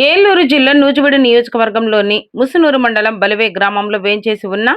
ఏలూరు జిల్లా నూజివీడు నియోజకవర్గంలోని ముసునూరు మండలం బలివే గ్రామంలో వేంచేసి ఉన్న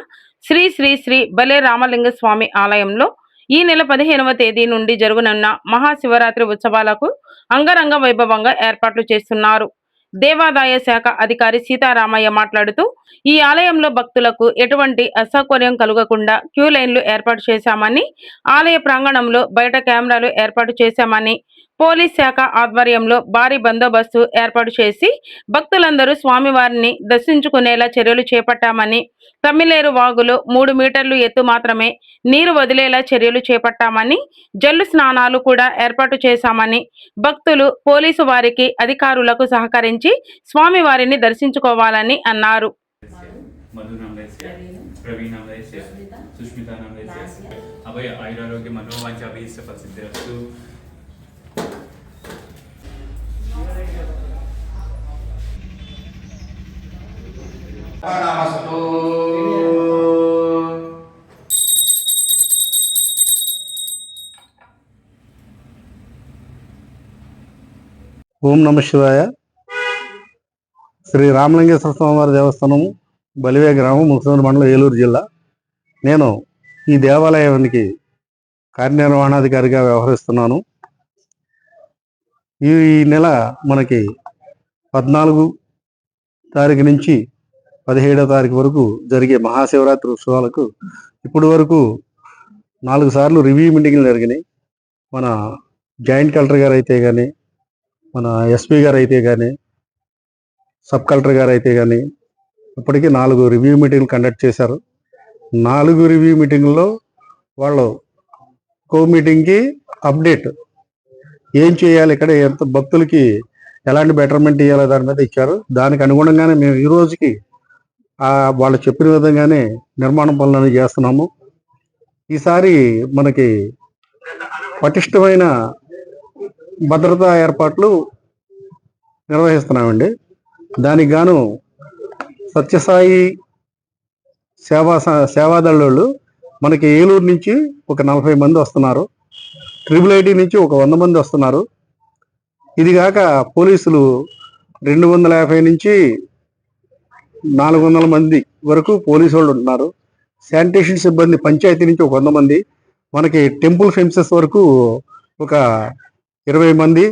శ్రీ శ్రీ శ్రీ బలే రామలింగ స్వామి ఆలయంలో ఈ నెల పదిహేనవ తేదీ నుండి జరగనున్న మహాశివరాత్రి ఉత్సవాలకు అంగరంగ వైభవంగా ఏర్పాట్లు చేస్తున్నారు. దేవాదాయ శాఖ అధికారి సీతారామయ్య మాట్లాడుతూ ఈ ఆలయంలో భక్తులకు ఎటువంటి అసౌకర్యం కలగకుండా క్యూ లైన్లు ఏర్పాటు చేశామని ఆలయ ప్రాంగణంలో బయట కెమెరాలు ఏర్పాటు చేశామని పోలీస్ శాఖ ఆధ్వర్యంలో భారీ బందోబస్తు ఏర్పాటు చేసి భక్తులందరూ స్వామివారిని దర్శించుకునేలా చర్యలు చేపట్టామని తమ్మిలేరు వాగులో మూడు మీటర్లు ఎత్తు మాత్రమే నీరు వదిలేలా చర్యలు చేపట్టామని జల్లు స్నానాలు కూడా ఏర్పాటు చేశామని భక్తులు పోలీసు వారికి అధికారులకు సహకరించి స్వామివారిని దర్శించుకోవాలని అన్నారు. అభయ ఆయురారోగ్య మనోవాంఛ అభీష్ట ప్రసిద్ధిరస్తు నమస్తు ఓం నమ శివాయ. శ్రీ రామలింగేశ్వర స్వామివారి దేవస్థానము బలివే గ్రామం ముఖ్యమంత్రి మండలం ఏలూరు జిల్లా. నేను ఈ దేవాలయానికి కార్యనిర్వహణాధికారిగా వ్యవహరిస్తున్నాను. ఈ నెల మనకి పద్నాలుగు తారీఖు నుంచి పదిహేడో తారీఖు వరకు జరిగే మహాశివరాత్రి ఉత్సవాలకు ఇప్పటి వరకు నాలుగు సార్లు రివ్యూ మీటింగ్లు జరిగినాయి. మన జాయింట్ కలెక్టర్ గారు అయితే కానీ మన ఎస్పీ గారు అయితే కానీ సబ్ కలెక్టర్ గారు అయితే కానీ ఇప్పటికీ నాలుగు రివ్యూ మీటింగ్లు కండక్ట్ చేశారు. నాలుగు రివ్యూ మీటింగ్లో వాళ్ళు కో మీటింగ్కి అప్డేట్ ఏం చేయాలి ఇక్కడ ఎంత భక్తులకి ఎలాంటి బెటర్మెంట్ ఇవ్వాలో దాని మీద ఇచ్చారు. దానికి అనుగుణంగానే మేము ఈ రోజుకి వాళ్ళు చెప్పిన విధంగానే నిర్మాణ పనులను చేస్తున్నాము. ఈసారి మనకి పటిష్టమైన భద్రతా ఏర్పాట్లు నిర్వహిస్తున్నామండి. దానికి గాను సత్యసాయి సేవా సేవాదళ్ళు మనకి ఏలూరు నుంచి ఒక నలభై మంది వస్తున్నారు. ట్రిపుల్ ఐటీ నుంచి ఒక వంద మంది వస్తున్నారు. ఇది కాక పోలీసులు రెండు వందల యాభై నుంచి నాలుగు వందల మంది వరకు పోలీసు వాళ్ళు ఉంటున్నారు. శానిటేషన్ సిబ్బంది పంచాయతీ నుంచి ఒక వంద మంది మనకి టెంపుల్ ఫెన్సెస్ వరకు ఒక ఇరవై మంది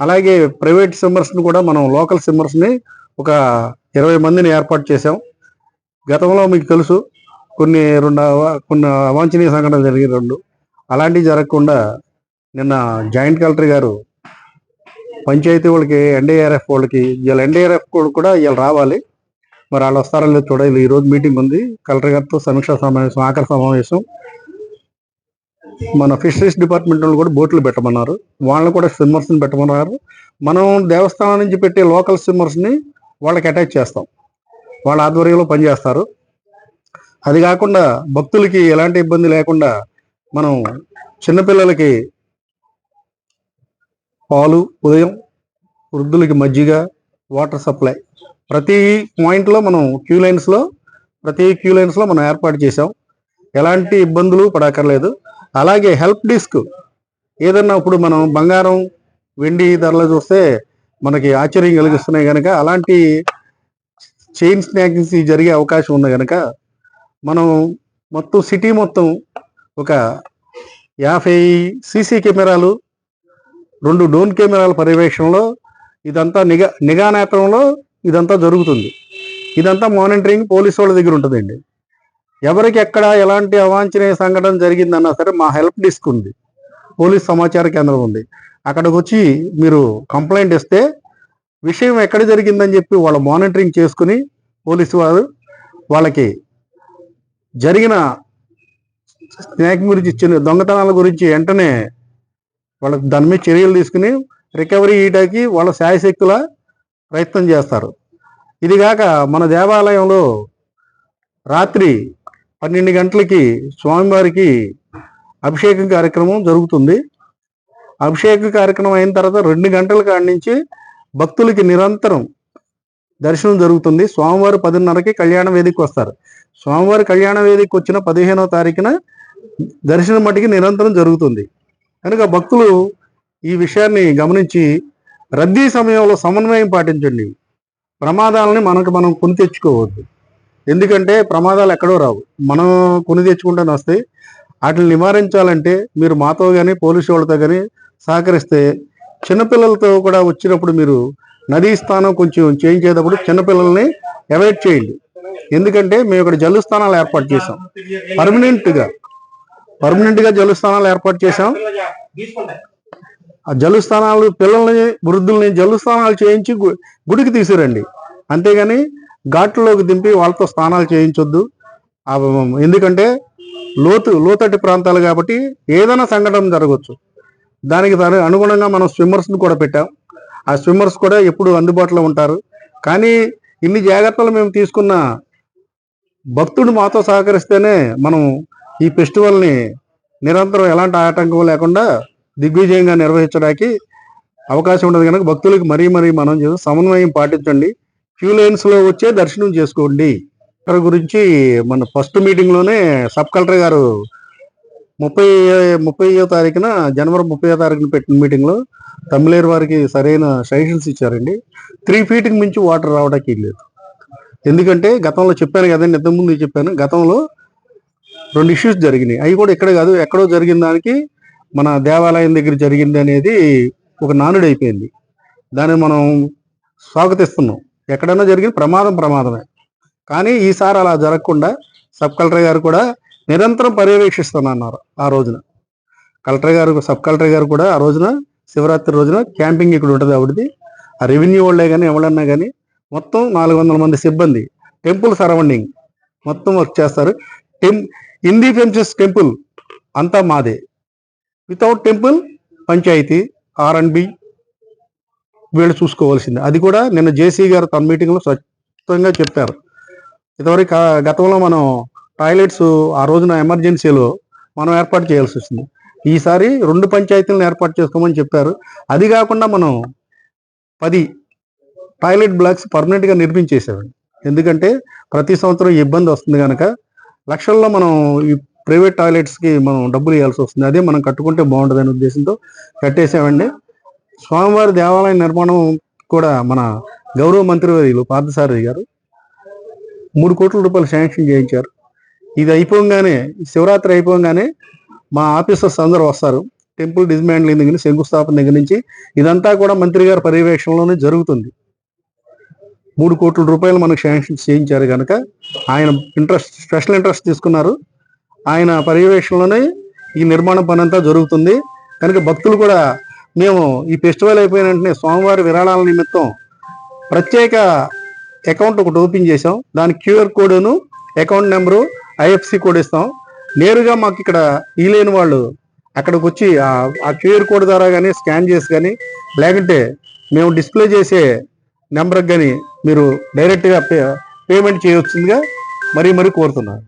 అలాగే ప్రైవేట్ సిమ్మర్స్ని కూడా మనం లోకల్ సిమ్మర్స్ని ఒక ఇరవై మందిని ఏర్పాటు చేశాం. గతంలో మీకు తెలుసు కొన్ని రెండు కొన్ని అవాంఛనీయ సంఘటనలు జరిగిన రెండు అలాంటివి జరగకుండా నిన్న జాయింట్ కలెక్టర్ గారు పంచాయతీ వాళ్ళకి ఎన్డీఆర్ఎఫ్ వాళ్ళకి వీళ్ళ ఎన్డీఆర్ఎఫ్ వాళ్ళు కూడా వీళ్ళు రావాలి. మరి వాళ్ళు వస్తారో లేదు చూడాలి. ఈరోజు మీటింగ్ ఉంది. కలెక్టర్ గారితో సమీక్షా సమావేశం ఆఖరి సమావేశం. మన ఫిషరీస్ డిపార్ట్మెంట్ వాళ్ళు కూడా బోట్లు పెట్టమన్నారు. వాళ్ళని కూడా స్విమ్మర్స్ని పెట్టమన్నారు. మనం దేవస్థానం నుంచి పెట్టే లోకల్ స్విమ్మర్స్ని వాళ్ళకి అటాచ్ చేస్తాం. వాళ్ళ ఆధ్వర్యంలో పనిచేస్తారు. అది కాకుండా భక్తులకి ఎలాంటి ఇబ్బంది లేకుండా మనం చిన్నపిల్లలకి పాలు ఉదయం వృద్ధులకి మజ్జిగ వాటర్ సప్లై. ప్రతి పాయింట్లో మనం క్యూ లైన్స్లో ప్రతి క్యూ లైన్స్లో మనం ఏర్పాటు చేసాం ఎలాంటి ఇబ్బందులు పడక్కర్లేదు. అలాగే హెల్ప్ డిస్క్ ఏదన్నా ఇప్పుడు మనం బంగారం వెండి ధరలు చూస్తే మనకి ఆశ్చర్యం కలిగిస్తున్నాయి కనుక అలాంటి చైన్ స్నాకింగ్స్ జరిగే అవకాశం ఉంది కనుక మనం మొత్తం సిటీ మొత్తం ఒక యాభై సీసీ కెమెరాలు రెండు డోన్ కెమెరాల పర్యవేక్షణలో ఇదంతా నిఘా నిఘా నేత్రంలో ఇదంతా జరుగుతుంది. ఇదంతా మానిటరింగ్ పోలీసు వాళ్ళ దగ్గర ఉంటుందండి. ఎవరికి ఎక్కడ ఎలాంటి అవాంఛనీయ సంఘటన జరిగిందన్నా సరే మా హెల్ప్ డెస్క్ ఉంది. పోలీస్ సమాచార కేంద్రం ఉంది. అక్కడికి వచ్చి మీరు కంప్లైంట్ ఇస్తే విషయం ఎక్కడ జరిగిందని చెప్పి వాళ్ళ మానిటరింగ్ చేసుకుని పోలీసు వారు వాళ్ళకి జరిగిన స్నేహం గురించి చిన్న దొంగతనాల గురించి వెంటనే వాళ్ళకి దాని మీద చర్యలు తీసుకుని రికవరీ ఇయటానికి వాళ్ళ శాయశక్తుల ప్రయత్నం చేస్తారు. ఇది కాక మన దేవాలయంలో రాత్రి పన్నెండు గంటలకి స్వామివారికి అభిషేకం కార్యక్రమం జరుగుతుంది. అభిషేక కార్యక్రమం అయిన తర్వాత రెండు గంటల కాడి నుంచి భక్తులకి నిరంతరం దర్శనం జరుగుతుంది. స్వామివారు పదిన్నరకి కళ్యాణ వేదికకి వస్తారు. స్వామివారి కళ్యాణ వేదికకి వచ్చిన పదిహేనవ తారీఖున దర్శనం మటుకి నిరంతరం జరుగుతుంది. కనుక భక్తులు ఈ విషయాన్ని గమనించి రద్దీ సమయంలో సమన్వయం పాటించండి. ప్రమాదాలని మనకు మనం కొని తెచ్చుకోవద్దు. ఎందుకంటే ప్రమాదాలు ఎక్కడో రావు. మనం కొని తెచ్చుకుంటానే వస్తాయి వాటిని నివారించాలంటే మీరు మాతో కానీ పోలీసు వాళ్ళతో కానీ సహకరిస్తే చిన్నపిల్లలతో కూడా వచ్చినప్పుడు మీరు నదీ స్థానం కొంచెం చేంజ్ చేసేటప్పుడు చిన్నపిల్లల్ని అవాయిడ్ చేయండి. ఎందుకంటే మేము ఇక్కడ జల్లు స్థానాలు ఏర్పాటు చేసాం పర్మనెంట్గా పర్మనెంట్గా జల్లు స్థానాలు ఏర్పాటు చేశాం. ఆ జల్లు స్థానాలు పిల్లల్ని వృద్ధుల్ని జలుస్థానాలు చేయించి గు- గుడికి తీసుకురండి. అంతేగాని ఘాట్లలోకి దింపి వాళ్ళతో స్నానాలు చేయించొద్దు. ఎందుకంటే లోతు లోతటి ప్రాంతాలు కాబట్టి ఏదైనా సంఘటన జరగవచ్చు దానికి దాని అనుగుణంగా మనం స్విమ్మర్స్ని కూడా పెట్టాం. ఆ స్విమ్మర్స్ కూడా ఎప్పుడు అందుబాటులో ఉంటారు. కానీ ఇన్ని జాగ్రత్తలు మేము తీసుకున్న భక్తుడు మాతో సహకరిస్తేనే మనం ఈ ఫెస్టివల్ని నిరంతరం ఎలాంటి ఆటంకం లేకుండా దిగ్విజయంగా నిర్వహించడానికి అవకాశం ఉండదు కనుక భక్తులకు మరీ మరీ మనం చేసి సమన్వయం పాటించండి. క్యూ లైన్స్లో వచ్చే దర్శనం చేసుకోండి. ఇక్కడ గురించి మన ఫస్ట్ మీటింగ్లోనే సబ్ కలెక్టర్ గారు ముప్పై ముప్పైయో తారీఖున జనవరి ముప్పై తారీఖున పెట్టిన మీటింగ్లో తమిళేరు వారికి సరైన సజెషన్స్ ఇచ్చారండి. త్రీ ఫీట్కి మించి వాటర్ రావడానికి లేదు ఎందుకంటే గతంలో చెప్పాను కదండి ఇంతకుముందు చెప్పాను గతంలో రెండు ఇష్యూస్ జరిగినాయి. అవి కూడా ఇక్కడ కాదు ఎక్కడో జరిగిన దానికి మన దేవాలయం దగ్గర జరిగింది అనేది ఒక నానుడు అయిపోయింది. దాన్ని మనం స్వాగతిస్తున్నాం. ఎక్కడైనా జరిగిన ప్రమాదం ప్రమాదమే. కానీ ఈసారి అలా జరగకుండా సబ్ కలెక్టర్ గారు కూడా నిరంతరం పర్యవేక్షిస్తానన్నారు ఆ రోజున. కలెక్టర్ గారు సబ్ కలెక్టర్ గారు కూడా ఆ రోజున శివరాత్రి రోజున క్యాంపింగ్ ఇక్కడ ఉంటుంది ఆవిడది ఆ రెవెన్యూ వాళ్ళే కానీ ఎవడన్నా కానీ మొత్తం నాలుగు వందల మంది సిబ్బంది టెంపుల్ సరౌండింగ్ మొత్తం వర్క్ చేస్తారు. టెం హిందీ ఫెన్సెస్ టెంపుల్ అంతా మాదే. Without temple panchayati R and B వీళ్ళు చూసుకోవాల్సింది. అది కూడా నిన్న జేసీ గారు తన మీటింగ్లో స్వచ్ఛంగా చెప్పారు. ఇదివరకు గతంలో మనం టాయిలెట్స్ ఆ రోజున ఎమర్జెన్సీలో మనం ఏర్పాటు చేయాల్సి వచ్చింది. ఈసారి రెండు పంచాయతీలను ఏర్పాటు చేసుకోమని చెప్పారు. అది కాకుండా మనం పది టాయిలెట్ బ్లాక్స్ పర్మనెంట్గా నిర్మించేసామండి ఎందుకంటే ప్రతి సంవత్సరం ఇబ్బంది వస్తుంది కనుక లక్షల్లో మనం ఈ ప్రైవేట్ టాయిలెట్స్కి మనం డబ్బులు ఇవ్వాల్సి వస్తుంది. అదే మనం కట్టుకుంటే బాగుంటుంది అనే ఉద్దేశంతో కట్టేసామండి స్వామివారి దేవాలయ నిర్మాణం కూడా మన గౌరవ మంత్రివర్యులు పార్థసారథి గారు మూడు కోట్ల రూపాయలు శాంక్షన్ చేయించారు. ఇది అయిపోగానే శివరాత్రి అయిపోగానే మా ఆఫీసర్స్ అందరూ వస్తారు. టెంపుల్ డిస్మాండ్లింగ్ దగ్గర శంకుస్థాపన దగ్గర నుంచి ఇదంతా కూడా మంత్రి గారి పర్యవేక్షణలోనే జరుగుతుంది. మూడు కోట్ల రూపాయలు మనకు శాంక్షన్ చేయించారు కనుక ఆయన ఇంట్రెస్ట్ స్పెషల్ ఇంట్రెస్ట్ తీసుకున్నారు. ఆయన పర్యవేక్షణలోనే ఈ నిర్మాణ పని అంతా జరుగుతుంది. కనుక భక్తులు కూడా మేము ఈ ఫెస్టివల్ అయిపోయిన వెంటనే స్వామివారి విరాళాల నిమిత్తం ప్రత్యేక అకౌంట్ ఒకటి ఓపెన్ చేసాం దాని క్యూఆర్ కోడ్ను అకౌంట్ నెంబరు ఐఎఫ్సి కోడ్ ఇస్తాం. నేరుగా మాకు ఇక్కడ ఈ లేని వాళ్ళు అక్కడికి వచ్చి ఆ- ఆ క్యూఆర్ కోడ్ ద్వారా కానీ స్కాన్ చేసి కానీ లేకుంటే మేము డిస్ప్లే చేసే నెంబర్కి కానీ మీరు డైరెక్ట్గా పే పేమెంట్ చేయవచ్చుగా మరీ మరీ కోరుతున్నాను.